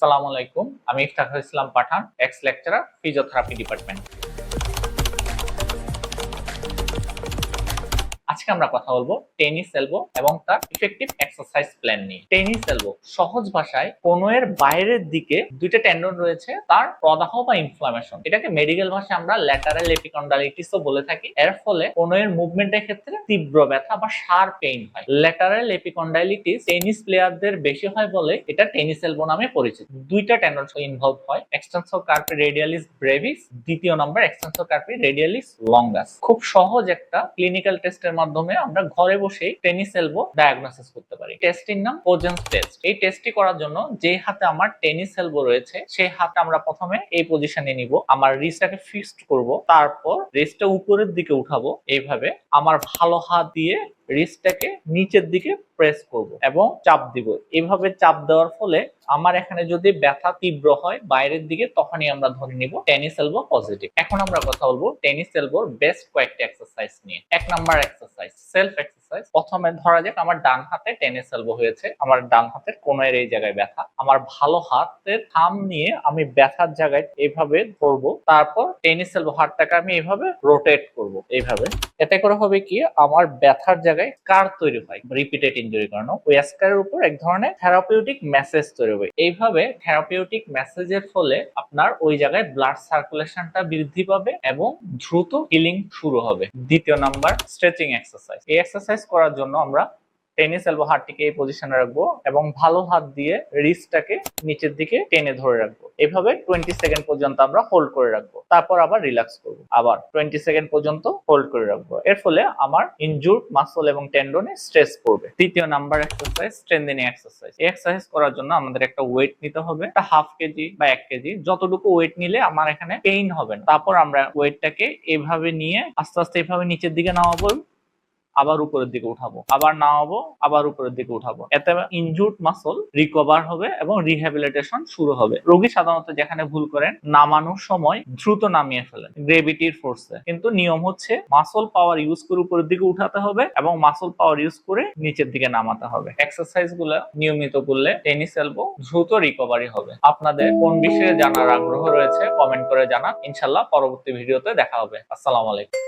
আসসালামু আলাইকুম। আমি Iftakhar Islam Pathan ex lecturer physiotherapy department আজকে আমরা কথা বলব টেনিস এলবো এবং তার ইফেক্টিভ এক্সারসাইজ প্ল্যান নিয়ে। টেনিস এলবো সহজ ভাষায় কোনোয়ের বাইরের দিকে দুইটা টেন্ডন রয়েছে, তার প্রদাহ বা ইনফ্লামেশন এটাকে মেডিকেল ভাষায় আমরা ল্যাটারাল এপিকন্ডালাইটিসও বলে থাকি। এর ফলে কোনোয়ের মুভমেন্টের ক্ষেত্রে তীব্র ব্যথা বা শার পেইন হয়। ল্যাটারাল এপিকন্ডাইলিটিস টেনিস প্লেয়ারদের বেশি হয় বলে এটা টেনিস এলবো নামে পরিচিত। দুইটা টেন্ডন ইনভলভ হয়। এক্সটেন্সর কার্পি রেডিয়ালিস ব্রেভিস দ্বিতীয় নম্বর এক্সটেন্সর কার্পি রেডিয়ালিস লঙ্গাস খুব সহজ একটা ক্লিনিক্যাল টেস্টের মাধ্যমে আমরা ঘরে বসেই টেনিস এলবো ডায়াগনোসিস করতে পারি। টেস্টটির নাম পোজেন্স টেস্ট এই টেস্টটি করার জন্য যে হাতে আমার টেনিস এলবো রয়েছে সেই হাতে আমরা প্রথমে এই পজিশনে নিব। আমার রিস্টটাকে ফিক্সড করব, তারপর রিস্টটা উপরের দিকে উঠাবো। এইভাবে আমার ভালো হাত দিয়ে রিস্টটাকে নিচের দিকে প্রেস করব এবং চাপ দিব। এভাবে চাপ দেওয়ার ফলে আমার এখানে যদি ব্যথা তীব্র হয়, বাইরের দিকে তখনই আমরা ধরে নিব টেনিস এলবো পজিটিভ এখন আমরা কথা বলব টেনিস এলবোর বেস্ট কয়েকটি এক্সারসাইজ নিয়ে। এক নাম্বার এক্সারসাইজ সেলফ এক্সারসাইজ প্রথমে ধরা যাক আমার ডান হাতে টেনিস এলবো হয়েছে। আমার ডান হাতের কোনোয়ের এই জায়গায় ব্যথা। আমার ভালো হাতের থাম নিয়ে আমি ব্যথার জায়গায় এইভাবে ধরবো। তারপর টেনিস এলবো হাতটাকে আমি এইভাবে রোটেট করব এইভাবে। এতে করে হবে কি? আমার ব্যথার জায়গায় স্কার তৈরি হয়। রিপিটেড ইনজুরি কারণে। ওই স্কারের উপর এক ধরনের থেরাপিউটিক মেসেজ তৈরি হবে। এইভাবে থেরাপিউটিক মেসেজের ফলে আপনার ওই জায়গায় ব্লাড সার্কুলেশনটা বৃদ্ধি পাবে এবং দ্রুত হিলিং শুরু হবে। দ্বিতীয় নাম্বার স্ট্রেচিং এক্সারসাইজ এই এক্সারসাইজ করার জন্য আমরা টেনিস এলবো হাতটিকে এই পজিশনে রাখব এবং ভালো হাত দিয়ে রিস্টটাকে নিচের দিকে টেনে ধরে রাখব। এভাবে টোয়েন্টি সেকেন্ড পর্যন্ত আমরা হোল্ড করে রাখব। তারপর আবার রিল্যাক্স করব। আবার টোয়েন্টি সেকেন্ড পর্যন্ত হোল্ড করে রাখব। এর ফলে আমার ইনজুর্ড মাসল এবং টেন্ডনে স্ট্রেস পড়বে। তৃতীয় নাম্বার এক্সারসাইজ স্ট্রেন্থেনিং এক্সারসাইজ এই এক্সারসাইজ করার জন্য আমাদের একটা ওয়েট নিতে হবে। একটা হাফ কেজি বা এক কেজি যতটুকু ওয়েট নিলে আমার এখানে পেইন হবে না। তারপর আমরা ওয়েটটাকে এভাবে নিয়ে আস্তে আস্তে এভাবে নিচের দিকে নামাবো। আবার উপরের দিকে উঠাবো, আবার নামাবো, আবার উপরের দিকে উঠাবো। এতে ইনজুর্ড মাসল রিকভার হবে এবং রিহ্যাবিলিটেশন শুরু হবে। রোগী সাধারণত যেখানে ভুল করেন, নামানোর সময় দ্রুত নামিয়ে ফেলেন গ্রেভিটির ফোর্সে কিন্তু নিয়ম হচ্ছে মাসল পাওয়ার ইউজ করে উপরের দিকে উঠাতে হবে এবং মাসল পাওয়ার ইউজ করে নিচের দিকে নামাতে হবে। এক্সারসাইজগুলো নিয়মিত করলে টেনিস এলবো দ্রুত রিকভারি হবে। আপনাদের কোন বিষয়ে জানার আগ্রহ রয়েছে কমেন্ট করে জানান। ইনশাল্লাহ পরবর্তী ভিডিওতে দেখা হবে। আসসালামু আলাইকুম।